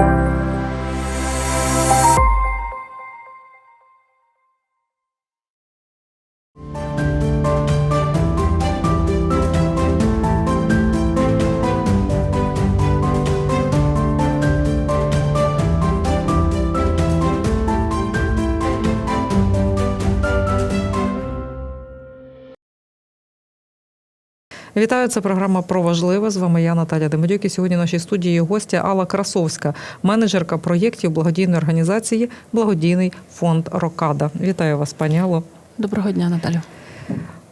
Thank you. Вітаю, це програма про важливе. З вами я Наталя Демидюк. І сьогодні в нашій студії гостя Алла Красовська, менеджерка проєктів благодійної організації Благодійний фонд Рокада. Вітаю вас, пані Алло. Доброго дня, Наталю.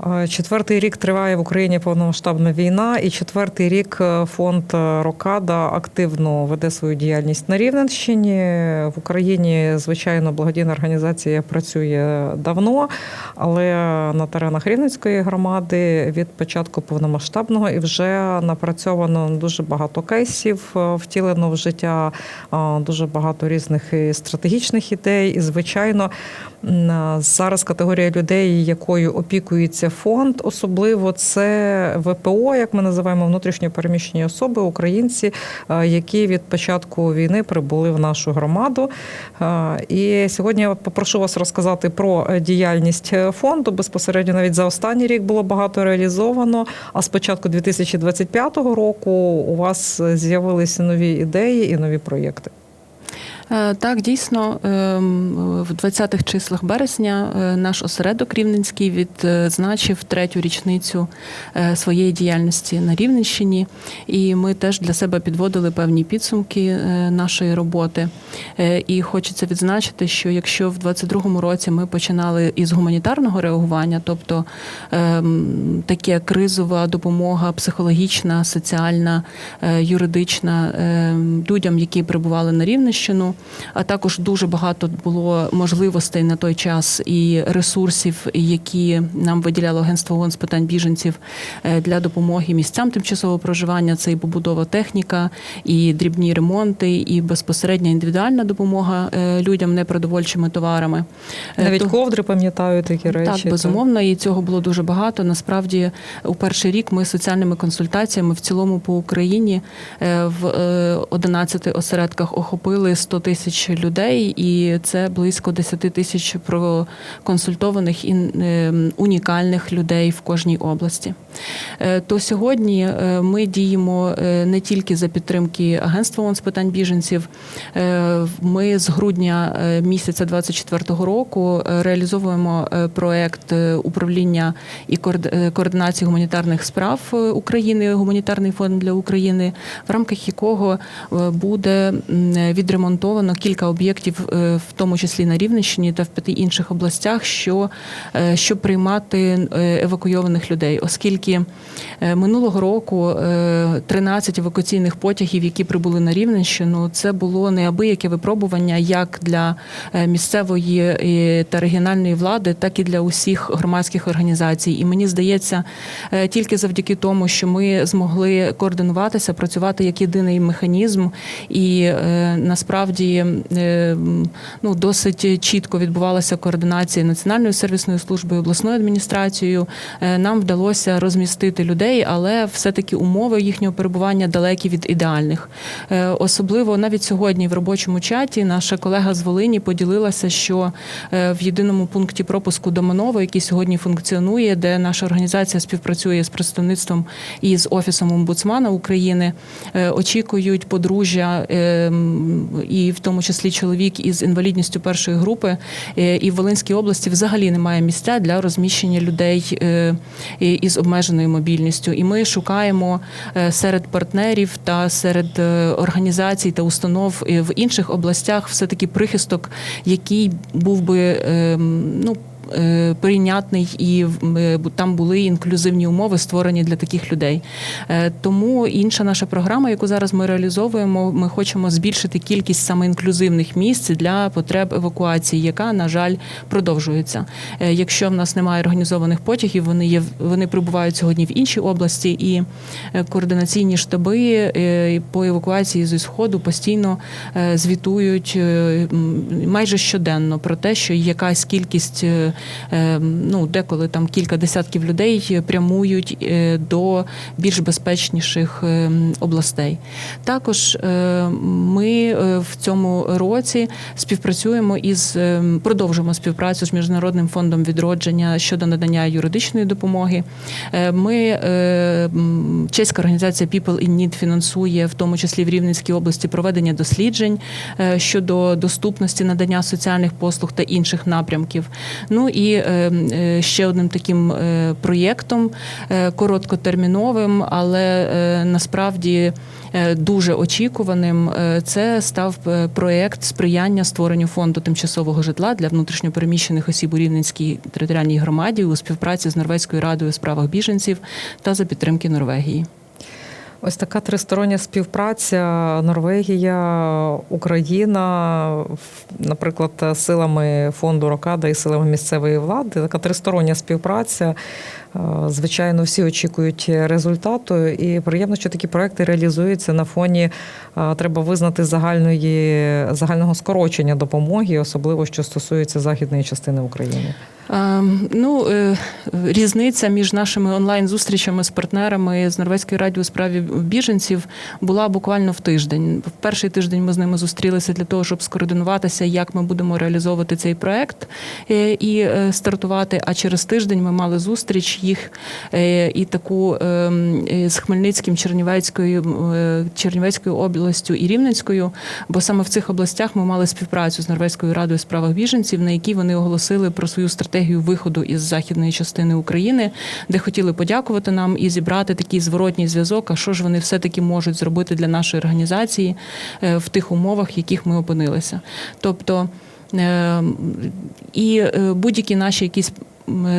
Е, Четвертий рік триває в Україні повномасштабна війна, і четвертий рік е, фонд Рокада активно веде свою діяльність на Рівненщині. В Україні, звичайно, благодійна організація працює давно, але на теренах Рівненської громади від початку повномасштабного і вже напрацьовано дуже багато кейсів, е, втілено в життя е, дуже багато різних стратегічних ідей. І, звичайно, зараз категорія людей, якою опікується фонд, особливо це ВПО, як ми називаємо внутрішньо переміщені особи, українці, е, які від початку війни прибули в нашу громаду. Е, І сьогодні я попрошу вас розказати про діяльність фонду. Безпосередньо навіть за останній рік було багато реалізовано. А з початку 2025 року у вас з'явилися нові ідеї і нові проєкти. Е, Так, дійсно, ем, в 20-х числах березня е, наш осередок Рівненський відзначив третю річницю е, своєї діяльності на Рівненщині, і ми теж для себе підводили певні підсумки нашої роботи. І хочеться відзначити, що якщо в 22-му році ми починали із гуманітарного реагування, тобто ем, таке кризова допомога психологічна, соціальна, юридична ем, людям, які прибували на Рівненщину, а також дуже багато було можливостей на той час і ресурсів, які нам виділяло Агентство ООН з питань біженців е, для допомоги місцям тимчасового проживання. Це і побудова техніка, і дрібні ремонти, і безпосередня індивідуальна допомога е, людям непродовольчими товарами. Е, Навіть то- ковдри пам'ятаю такі речі. так, безумовно, і цього було дуже багато. Насправді, у перший рік ми соціальними консультаціями в цілому по Україні в е, 11 осередках охопили 100 тисяч людей, і це близько 10 тисяч проконсультованих і е, унікальних людей в кожній області. Е, То сьогодні е, ми діємо е, не тільки за підтримки Агентства ООН з питань біженців. Ми з грудня місяця 24-го року реалізовуємо проект управління і коорд- координації гуманітарних справ України, гуманітарний фонд для України, в рамках якого буде м, відремонтовано кілька об'єктів, е, в тому числі на Рівненщині та в п'яти інших областях, що е, щоб приймати е, евакуйованих людей, оскільки минулого року е, 13 евакуаційних потягів, які прибули на Рівненщину, це було неабияке випробування як для місцевої та регіональної влади, так і для усіх громадських організацій. І мені здається, тільки завдяки тому, що ми змогли координуватися, працювати як єдиний механізм, і насправді е, ну досить чітко відбувалася координація національною сервісною службою, обласною адміністрацією. Е, Нам вдалося розмістити людей, але все-таки умови їхнього перебування далекі від ідеальних. Е, Особливо навіть сьогодні в робочому чаті наша колега з Волині поділилася, що е, в єдиному пункті пропуску Доманово, який сьогодні функціонує, де наша організація співпрацює з представництвом і з офісом омбудсмана України, очікують подружжя, е, м, і в тому числі чоловік із інвалідністю першої групи. Е, І в Волинській області взагалі немає місця для розміщення людей е, із обмеженою мобільністю. І ми шукаємо е, серед партнерів та серед організацій та установ в інших областях все таки прихисток, який був би е, ну. Е, Прийнятний і е, там були інклюзивні умови створені для таких людей. Е, Тому інша наша програма, яку зараз ми реалізовуємо, ми хочемо збільшити кількість саме інклюзивних місць для потреб евакуації, яка на жаль продовжується. Якщо в нас немає організованих потягів, вони є вони прибувають сьогодні в інші області, і координаційні штаби по евакуації зі сходу постійно звітують майже щоденно про те, що якась кількість ну деколи там кілька десятків людей прямують е, до більш безпечніших е, областей. Також е, ми е, в цьому році співпрацюємо із е, продовжуємо співпрацю з міжнародним фондом відродження щодо надання юридичної допомоги. Е, Ми е, чеська організація People in Need фінансує в тому числі в Рівненській області проведення досліджень е, щодо доступності надання соціальних послуг та інших напрямків. Ну і е, е, ще одним таким е, проєктом е, короткотерміновим, але насправді дуже очікуваним. Це став проєкт сприяння створенню фонду тимчасового житла для внутрішньопереміщених осіб у Рівненській територіальній громаді у співпраці з Норвезькою радою у справах біженців та за підтримки Норвегії. Ось така тристороння співпраця Норвегія, Україна, наприклад, силами фонду Рокада і силами місцевої влади. Така тристороння співпраця. Е, Звичайно, всі очікують результату, і приємно, що такі проекти реалізуються на фоні. е, Треба визнати загальної загального скорочення допомоги, особливо що стосується західної частини України. Ем, Ну, е, різниця між нашими онлайн-зустрічами з партнерами з Норвезької раді у справі біженців була буквально в тиждень. В перший тиждень ми з ними зустрілися для того, щоб скоординуватися, як ми будемо реалізовувати цей проект е, і е, стартувати. А через тиждень ми мали зустріч їх е, і таку ем, е, з Хмельницьким, Чернівецькою, е, Чернівецькою областю і Рівненською, бо саме в цих областях ми мали співпрацю з Норвезькою радою справах біженців, на якій вони оголосили про свою стратегію виходу із західної частини України, де хотіли подякувати нам і зібрати такий зворотній зв'язок. А що ж вони все таки можуть зробити для нашої організації в тих умовах, в яких ми опинилися? Тобто. е, І будь-які наші якісь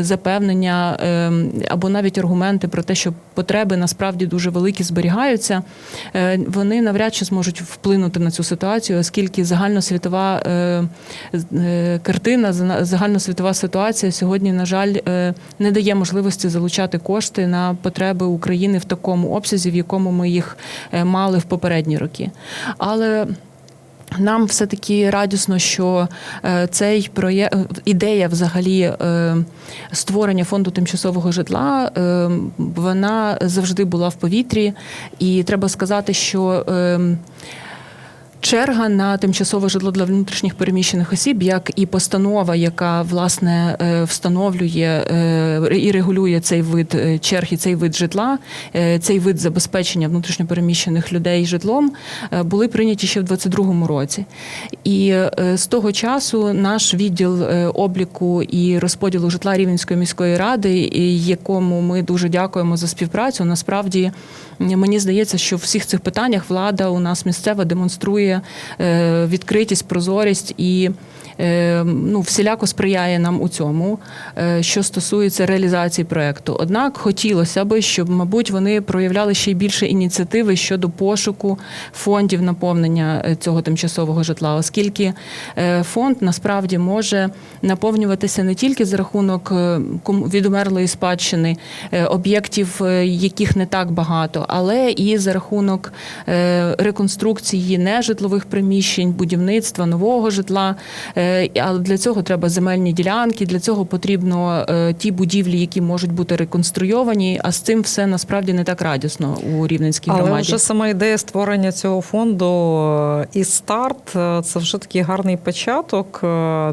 запевнення е, або навіть аргументи про те, що потреби насправді дуже великі зберігаються, е, вони навряд чи зможуть вплинути на цю ситуацію, оскільки загальносвітова е, е, картина, загальносвітова ситуація сьогодні, на жаль, не дає можливості залучати кошти на потреби України в такому обсязі, в якому ми їх мали в попередні роки. Але нам все таки радісно, що е, цей проєкт ідея взагалі е, створення фонду тимчасового житла, е, вона завжди була в повітрі, і треба сказати, що. Черга на тимчасове житло для внутрішніх переміщених осіб, як і постанова, яка власне е, встановлює е, і регулює цей вид е, черг і цей вид житла, цей вид забезпечення внутрішньопереміщених людей житлом, були прийняті ще в 2022 році. І з того часу наш відділ обліку і розподілу житла Рівненської міської ради, якому ми дуже дякуємо за співпрацю, насправді мені здається, що в всіх цих питаннях влада у нас місцева демонструє е, відкритість, прозорість і ну, всіляко сприяє нам у цьому, е, що стосується реалізації проекту. Однак хотілося би, щоб, мабуть, вони проявляли ще й більше ініціативи щодо пошуку фондів наповнення е, цього тимчасового житла, оскільки е, фонд насправді може наповнюватися не тільки за рахунок е, відумерлої спадщини е, об'єктів, е, яких не так багато, але і за рахунок е, реконструкції нежитлових приміщень, будівництва нового житла. Е, Але для цього треба земельні ділянки, для цього потрібно е, ті будівлі, які можуть бути реконструйовані. А з цим все насправді не так радісно у Рівненській Але громаді. вже сама ідея створення цього фонду е, і старт це вже такий гарний початок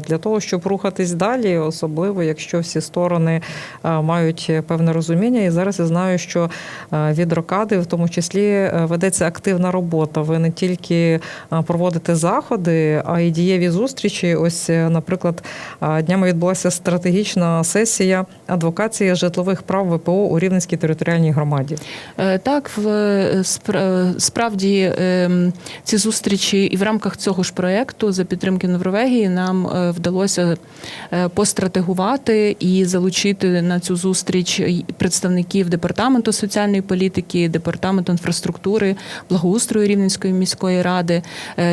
для того, щоб рухатись далі, особливо якщо всі сторони мають певне розуміння. І зараз я знаю, що від рокади, в тому числі, ведеться активна робота. Ви не тільки проводите заходи, а й дієві зустрічі. Ось, е, наприклад, днями відбулася стратегічна сесія адвокації житлових прав ВПО у Рівненській територіальній громаді. Е, Так, в е, справді ем, ці зустрічі і в рамках цього ж проекту за підтримки Норвегії нам вдалося постратегувати і залучити на цю зустріч представників департаменту соціальної політики, департаменту інфраструктури, благоустрою Рівненської міської ради,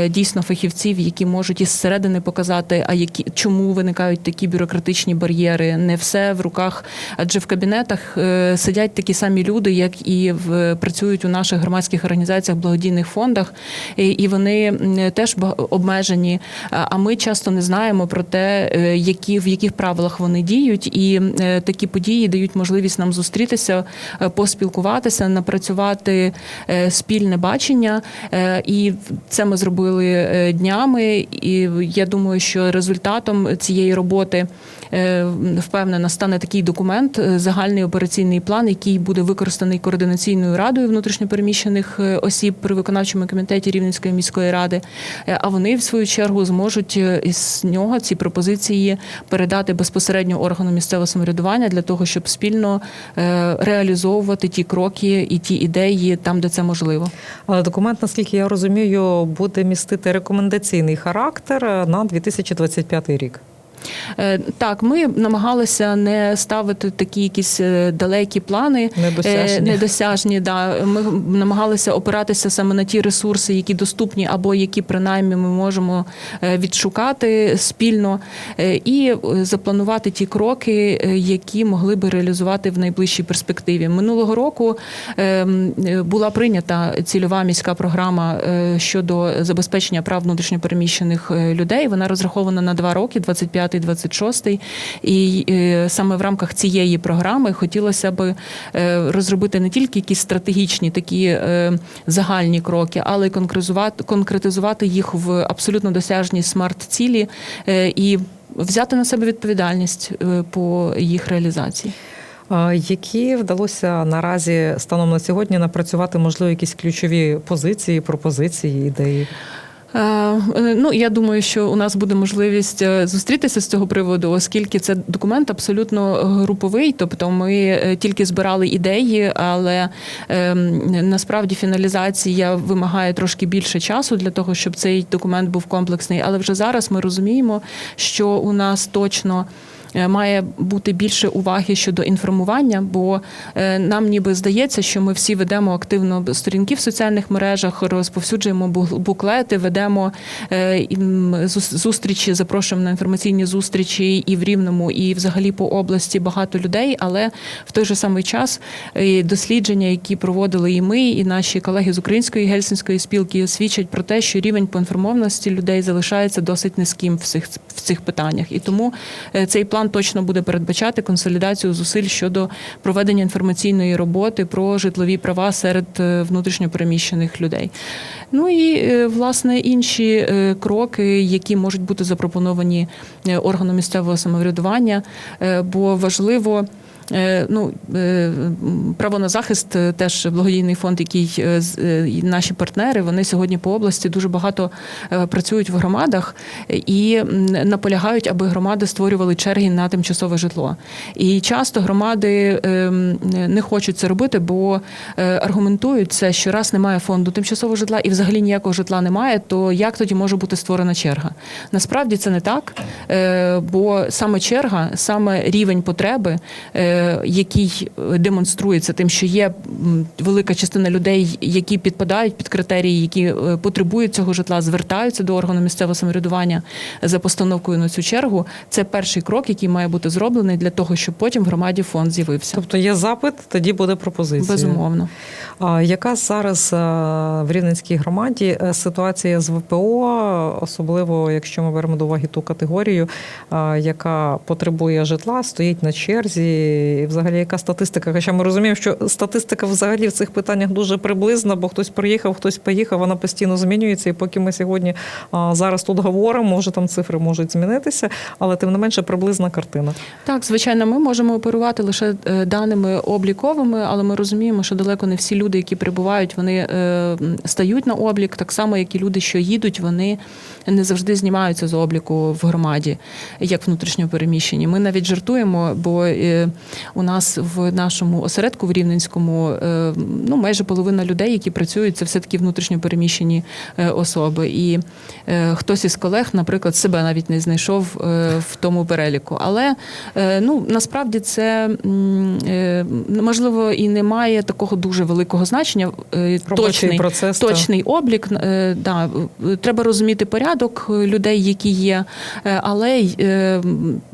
дійсно фахівців, які можуть із середини показати, а які чому виникають такі бюрократичні бар'єри. Не все в руках, адже в кабінетах е, сидять такі самі люди, як і в працюють у наших громадських організаціях, благодійних фондах, і, вони теж обмежені. А ми часто не знаємо про те, е, які в яких правилах вони діють, і е, такі події дають можливість нам зустрітися, поспілкуватися, напрацювати спільне бачення. І це ми зробили днями. І я думаю, що результатом цієї роботи впевнена стане такий документ, е, загальний операційний план, який буде використаний координаційною радою внутрішньопереміщених е, осіб при виконавчому комітеті Рівненської міської ради. Е, А вони в свою чергу зможуть е, із нього ці пропозиції передати безпосередньо органу місцевого самоврядування для того, щоб спільно е, реалізовувати ті кроки і ті ідеї там, де це можливо. Але документ, наскільки я розумію, буде містити рекомендаційний характер на 2025 рік. Е, Так, ми намагалися не ставити такі якісь е, далекі плани, Недосяжні. е, недосяжні. Да. Ми намагалися опиратися саме на ті ресурси, які доступні, або які принаймні ми можемо відшукати спільно, і запланувати ті кроки, які могли би реалізувати в найближчій перспективі. Минулого року е, м, е, була прийнята цільова міська програма щодо забезпечення прав внутрішньопереміщених людей. Вона розрахована на два роки, 25-26. І е, саме в рамках цієї програми хотілося б е, розробити не тільки якісь стратегічні такі е, загальні кроки, але й конкретизувати, їх в абсолютно досяжні смарт-цілі і взяти на себе відповідальність по їх реалізації. Які вдалося наразі станом на сьогодні напрацювати, можливо, якісь ключові позиції, пропозиції, ідеї? Е, е, Ну, я думаю, що у нас буде можливість е, зустрітися з цього приводу, оскільки це документ абсолютно груповий. Тобто, ми тільки збирали ідеї, але е, насправді фіналізація вимагає трошки більше часу для того, щоб цей документ був комплексний. Але вже зараз ми розуміємо, що у нас точно. Е, Має бути більше уваги щодо інформування, бо е, нам ніби здається, що ми всі ведемо активно сторінки в соціальних мережах, розповсюджуємо бу- буклети, ведемо е, зустрічі, запрошуємо на інформаційні зустрічі і в Рівному, і взагалі по області багато людей. Але в той же самий час дослідження, які проводили і ми, і наші колеги з української гельсінської спілки, свідчать про те, що рівень поінформованості людей залишається досить низьким в цих в цих питаннях. І тому цей план точно буде передбачати консолідацію зусиль щодо проведення інформаційної роботи про житлові права серед е, внутрішньопереміщених людей. Ну і е, власне інші е, кроки, які можуть бути запропоновані органом місцевого самоврядування, бо важливо. Е, Ну, е, право на захист е, теж благодійний фонд, який наші партнери, вони сьогодні по області дуже багато працюють в громадах і наполягають, аби громади створювали черги на тимчасове житло. І часто громади не хочуть це робити, бо аргументують це, що раз немає фонду тимчасового житла і взагалі ніякого житла немає, то як тоді може бути створена черга? Насправді це не так, бо саме черга, саме рівень потреби, який демонструється тим, що є велика частина людей, які підпадають під критерії, які е, потребують цього житла, звертаються до органу місцевого самоврядування за постановкою на цю чергу. Це перший крок, який має бути зроблений для того, щоб потім в громаді фонд з'явився. Тобто є запит, тоді буде пропозиція. Безумовно. А яка зараз е, в Рівненській громаді е, ситуація з ВПО, особливо якщо ми беремо до уваги ту категорію, е, яка потребує житла, стоїть на черзі, і взагалі яка статистика? Хоча ми розуміємо, що статистика взагалі в цих питаннях дуже приблизна, бо хтось приїхав, хтось поїхав, вона постійно змінюється. І поки ми сьогодні а, зараз тут говоримо, може там цифри можуть змінитися, але тим не менше приблизна картина. Так, звичайно, ми можемо оперувати лише е, даними обліковими, але ми розуміємо, що далеко не всі люди, які прибувають, вони е, стають на облік, так само, як і люди, що їдуть, вони не завжди знімаються з обліку в громаді, як внутрішньо переміщені. Ми навіть жартуємо, бо е, у нас в нашому осередку в Рівненському е, ну майже половина людей, які працюють, це все таки внутрішньо переміщені е, особи. І е, хтось із колег, наприклад, себе навіть не знайшов в тому переліку. Але ну насправді це можливо і не має такого дуже великого значення. Точний, процес, та. точний облік. Да, треба розуміти порядок людей, які є, але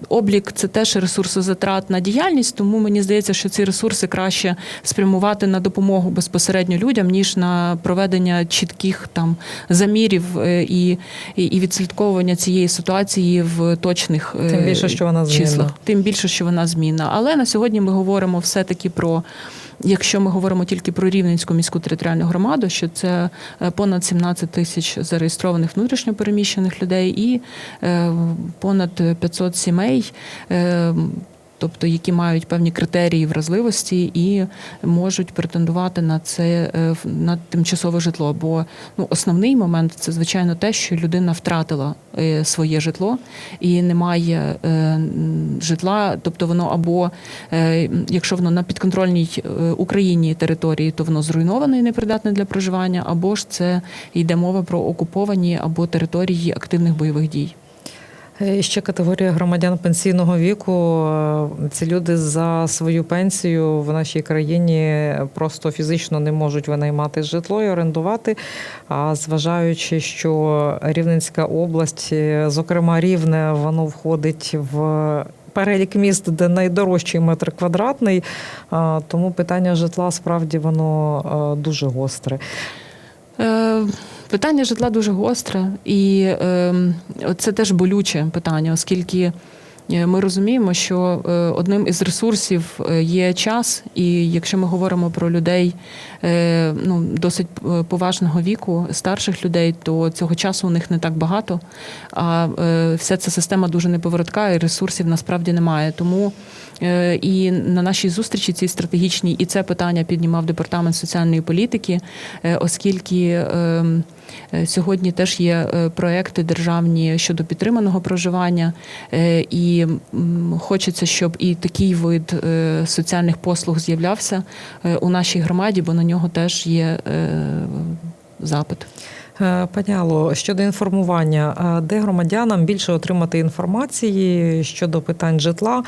облік це теж ресурсозатратна діяльність, тому мені здається, що ці ресурси краще спрямувати на допомогу безпосередньо людям, ніж на проведення чітких там замірів е, і, і, і відслідковування цієї ситуації в точних е, Тим більше, що вона змінна. числах. Тим більше, що вона змінна. Але на сьогодні ми говоримо все-таки про. Якщо ми говоримо тільки про Рівненську міську територіальну громаду, що це е, понад 17 тисяч зареєстрованих внутрішньопереміщених людей і понад 500 сімей. Тобто, які мають певні критерії вразливості і можуть претендувати на це е, на тимчасове житло. Бо ну основний момент це звичайно те, що людина втратила е, своє житло і немає е, житла, тобто воно або якщо воно на підконтрольній Україні території, то воно зруйноване і непридатне для проживання, або ж це йде мова про окуповані або території активних бойових дій. Е, ще категорія громадян пенсійного віку. Е, Ці люди за свою пенсію в нашій країні просто фізично не можуть винаймати житло і орендувати. А зважаючи, що Рівненська область, е, зокрема Рівне, воно входить в. Перелік міст, де найдорожчий метр квадратний, тому питання житла справді воно дуже гостре. Питання житла дуже гостре, і е, це теж болюче питання, оскільки е, ми розуміємо, що е, одним із ресурсів е, є час, і якщо ми говоримо про людей е, ну, досить поважного віку, старших людей, то цього часу у них не так багато. А е, вся ця система дуже неповоротка, і ресурсів насправді немає. Тому і на нашій зустрічі цій стратегічній, і це питання піднімав департамент соціальної політики, е, оскільки. ем, Е, Сьогодні теж є е, проекти державні щодо підтриманого проживання, е, і хочеться, щоб і такий вид е, соціальних послуг з'являвся е, у нашій громаді, бо на нього теж є е, запит. Е, Пані щодо інформування, е, де громадянам більше отримати інформації щодо питань житла,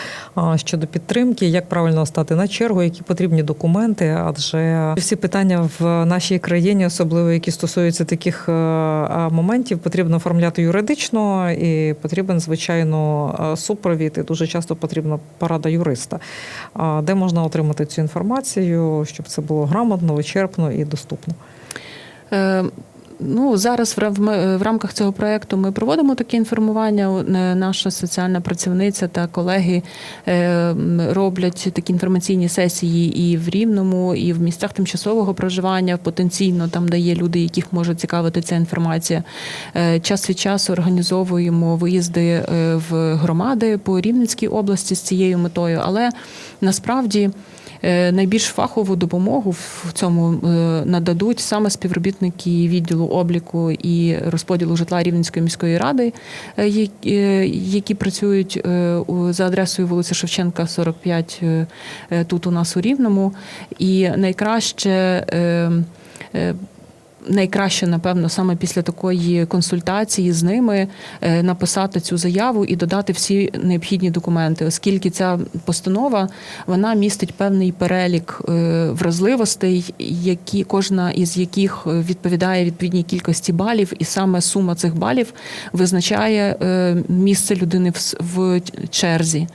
щодо підтримки, як правильно стати на чергу, які потрібні документи? Адже всі питання в нашій країні, особливо які стосуються таких е, е, моментів, потрібно оформляти юридично і потрібен звичайно е, супровід. І дуже часто потрібна порада юриста. Де можна отримати цю інформацію, щоб це було грамотно, вичерпно і доступно? Ну, зараз в рамках цього проекту ми проводимо таке інформування. Е, Наша соціальна працівниця та колеги е, роблять такі інформаційні сесії і в Рівному, і в місцях тимчасового проживання потенційно там, де є люди, яких може цікавити ця інформація. Е, Час від часу організовуємо виїзди в громади по Рівненській області з цією метою, але насправді. Е, Найбільш фахову допомогу в цьому е, нададуть саме співробітники відділу обліку і розподілу житла Рівненської міської ради, е, які працюють за адресою вулиця Шевченка, 45 е, е, тут у нас у Рівному. І найкраще. Найкраще, напевно, саме після такої консультації з ними е, написати цю заяву і додати всі необхідні документи, оскільки ця постанова вона містить певний перелік е, вразливостей, які кожна із яких відповідає відповідній кількості балів, і саме сума цих балів визначає е, місце людини в черзі.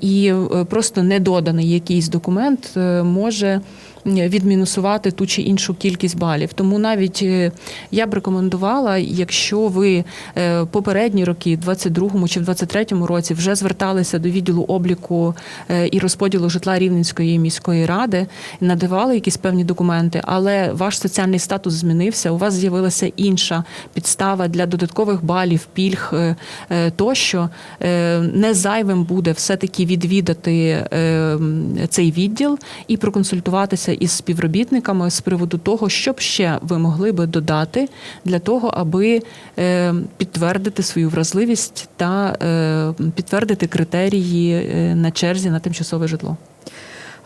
І просто недоданий якийсь документ може відмінусувати ту чи іншу кількість балів. Тому навіть е, я б рекомендувала, якщо ви е, попередні роки, в 22-му чи в 23-му році, вже зверталися до відділу обліку е, і розподілу житла Рівненської міської ради, надавали якісь певні документи, але ваш соціальний статус змінився. У вас з'явилася інша підстава для додаткових балів, пільг е, е, тощо. Е, Не зайвим буде все-таки відвідати е, цей відділ і проконсультуватися із співробітниками з приводу того, що б ще ви могли би додати для того, аби е, підтвердити свою вразливість та е, підтвердити критерії е, на черзі на тимчасове житло.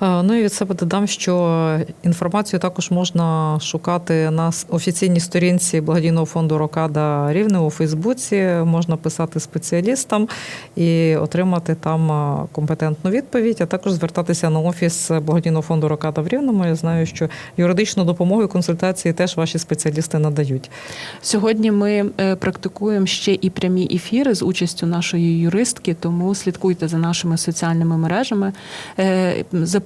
Е, Ну і від себе додам, що інформацію також можна шукати на офіційній сторінці благодійного фонду Рокада Рівне у Фейсбуці. Можна писати спеціалістам і отримати там е, компетентну відповідь, а також звертатися на офіс благодійного фонду Рокада в Рівному. Я знаю, що юридичну допомогу і консультації теж ваші спеціалісти надають. Сьогодні ми е, практикуємо ще і прямі ефіри з участю нашої юристки, тому слідкуйте за нашими соціальними мережами,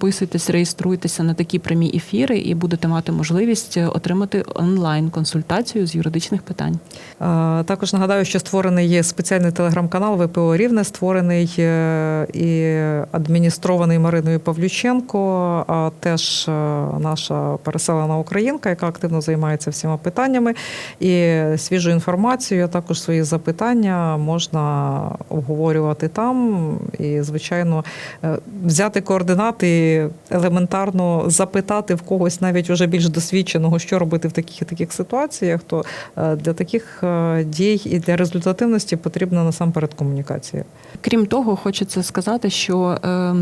записуйтесь, реєструйтеся на такі прямі ефіри і будете мати можливість отримати онлайн консультацію з юридичних питань. Е, Також нагадаю, що створений є спеціальний телеграм-канал ВПО Рівне, створений е, і адміністрований Мариною Павлюченко, а теж е, наша переселена українка, яка активно займається всіма питаннями. І свіжу інформацію, а також свої запитання можна обговорювати там. І, звичайно, е, взяти координати, елементарно запитати в когось навіть уже більш досвідченого, що робити в таких і таких ситуаціях, то е, для таких е, дій і для результативності потрібна насамперед комунікація. Крім того, хочеться сказати, що е,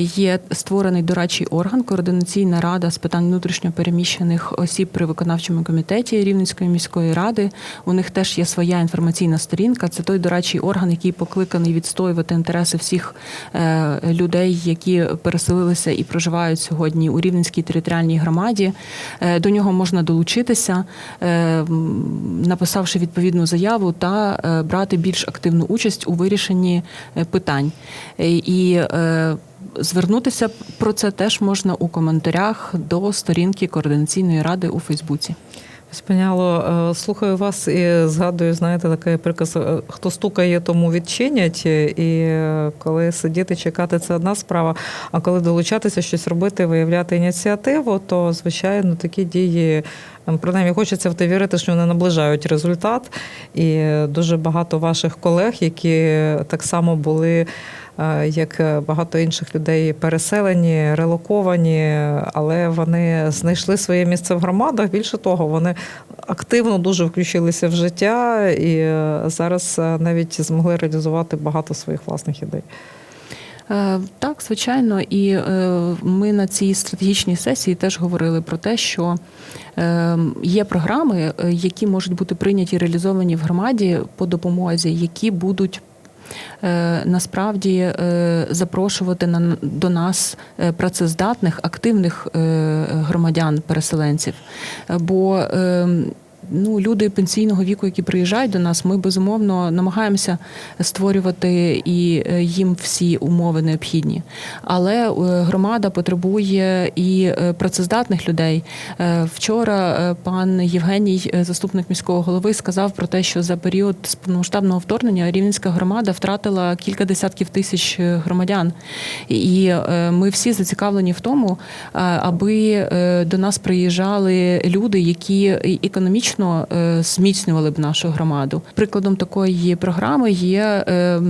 є створений дорадчий орган, координаційна рада з питань внутрішньопереміщених осіб при виконавчому комітеті Рівненської міської ради. У них теж є своя інформаційна сторінка. Це той дорадчий орган, який покликаний відстоювати інтереси всіх е, людей, які переселилися і проживають сьогодні у Рівненській територіальній громаді. Е, До нього можна долучитися, е, написавши відповідну заяву та е, брати більш активну участь у вирішенні е, питань. Е, І е, звернутися про це теж можна у коментарях до сторінки координаційної ради у Фейсбуці. Спиняло, е, слухаю вас і згадую, знаєте, такий приказ: е, хто стукає, тому відчинять. І е, коли сидіти, чекати, це одна справа. А коли долучатися, щось робити, виявляти ініціативу, то звичайно такі дії. ем, Принаймні хочеться в те вірити, що вони наближають результат. І дуже багато ваших колег, які так само були, як багато інших людей, переселені, релоковані, але вони знайшли своє місце в громадах. Більше того, вони активно дуже включилися в життя і е, зараз е, навіть змогли реалізувати багато своїх власних ідей. Е, Так, звичайно, і е, ми на цій стратегічній сесії теж говорили про те, що е, є програми, е, які можуть бути прийняті і реалізовані в громаді по допомозі, які будуть. Е, Насправді е, запрошувати до нас е, працездатних активних громадян переселенців. Е, Бо е, ну, люди пенсійного віку, які приїжджають до нас, ми безумовно намагаємося створювати і е, їм всі умови необхідні. Але е, громада потребує і е, працездатних людей. Вчора пан Євгеній, заступник міського голови, сказав про те, що за період повномасштабного вторгнення Рівненська громада втратила кілька десятків тисяч громадян. І ми всі зацікавлені в тому, аби до нас приїжджали люди, які економічно е, зміцнювали б нашу громаду. Прикладом такої програми є е,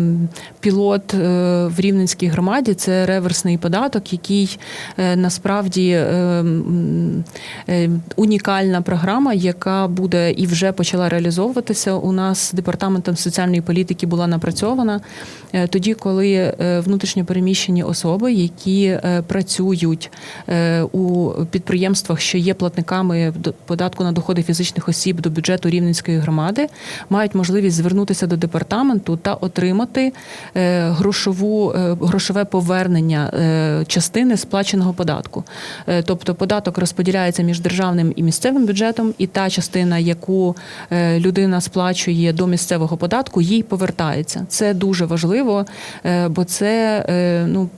пілот е, в Рівненській громаді. Це реверсний податок, який е, насправді е, м, е, унікальна програма, яка буде і вже почала реалізовуватися. У нас департаментом соціальної політики була напрацьована тоді, коли внутрішньо переміщені особи, які працюють у підприємствах, що є платниками податку на доходи фізичних осіб до бюджету Рівненської громади, мають можливість звернутися до департаменту та отримати е, грошову е, грошове повернення е, частини сплаченого податку. Тобто податок розподіляється між державним і місцевим бюджетом, і та частина, яку людина сплачує до місцевого податку, їй повертається. Це дуже важливо, бо це ну.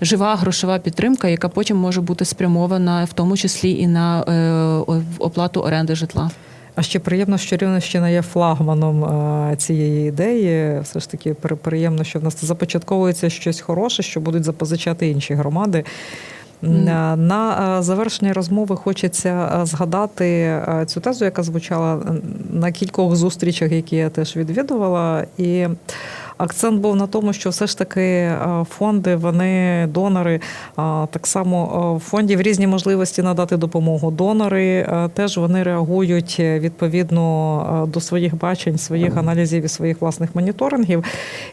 Жива грошова підтримка, яка потім може бути спрямована в тому числі і на оплату оренди житла. А ще приємно, що Рівненщина є флагманом е, цієї ідеї. Все ж таки при- приємно, що в нас започатковується щось хороше, що будуть запозичати інші громади. Е, На е, завершення розмови хочеться згадати цю тезу, яка звучала на кількох зустрічах, які я теж відвідувала. І Акцент був на тому, що все ж таки е, фонди, вони донори, е, так само е, фондів різні можливості надати допомогу. Донори теж вони реагують відповідно до своїх бачень, своїх аналізів і своїх власних моніторингів.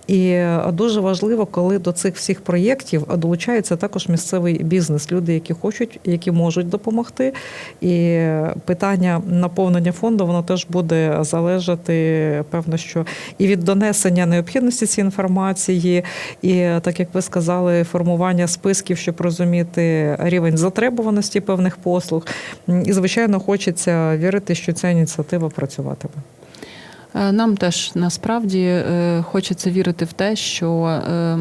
І дуже важливо, коли до цих всіх проєктів долучається також місцевий бізнес, люди, які хочуть, які можуть допомогти. І питання наповнення фонду воно теж буде залежати, певно, що і від донесення необхідності цієї інформації, і так як ви сказали, формування списків, щоб розуміти рівень затребуваності певних послуг. І звичайно, хочеться вірити, що ця ініціатива працюватиме. Е, Нам теж насправді е, хочеться вірити в те, що е,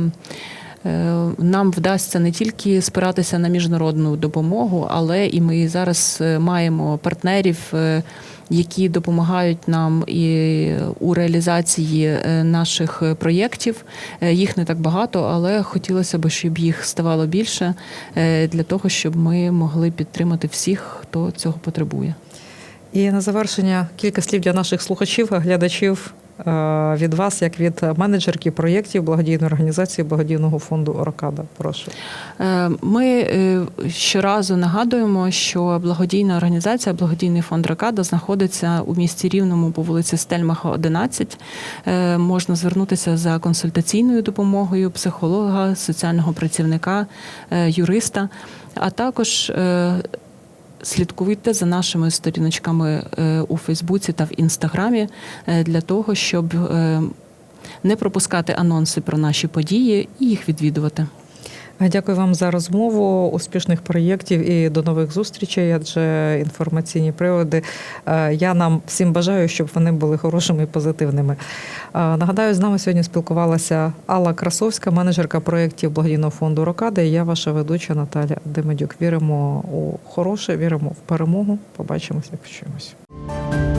е, нам вдасться не тільки спиратися на міжнародну допомогу, але і ми зараз маємо партнерів. Які допомагають нам і у реалізації е, наших проєктів. Е, Їх не так багато, але хотілося б, щоб їх ставало більше е, для того, щоб ми могли підтримати всіх, хто цього потребує. І на завершення кілька слів для наших слухачів, глядачів від вас, як від менеджерки проєктів благодійної організації благодійного фонду Рокада. Прошу. Е, Ми е, щоразу нагадуємо, що благодійна організація, благодійний фонд Рокада знаходиться у місті Рівному по вулиці Стельмаха, 11. Е, Можна звернутися за консультаційною допомогою психолога, соціального працівника, е, юриста, а також е, Слідкуйте за нашими сторіночками е, у Фейсбуці та в Інстаграмі е, для того, щоб е, не пропускати анонси про наші події і їх відвідувати. Дякую вам за розмову, успішних проєктів і до нових зустрічей. Адже інформаційні приводи е, я нам всім бажаю, щоб вони були хорошими і позитивними. Е, Нагадаю, з нами сьогодні спілкувалася Алла Красовська, менеджерка проєктів благодійного фонду Рокада. І я ваша ведуча Наталя Демедюк. Віримо у хороше, віримо в перемогу. Побачимося, почуємося.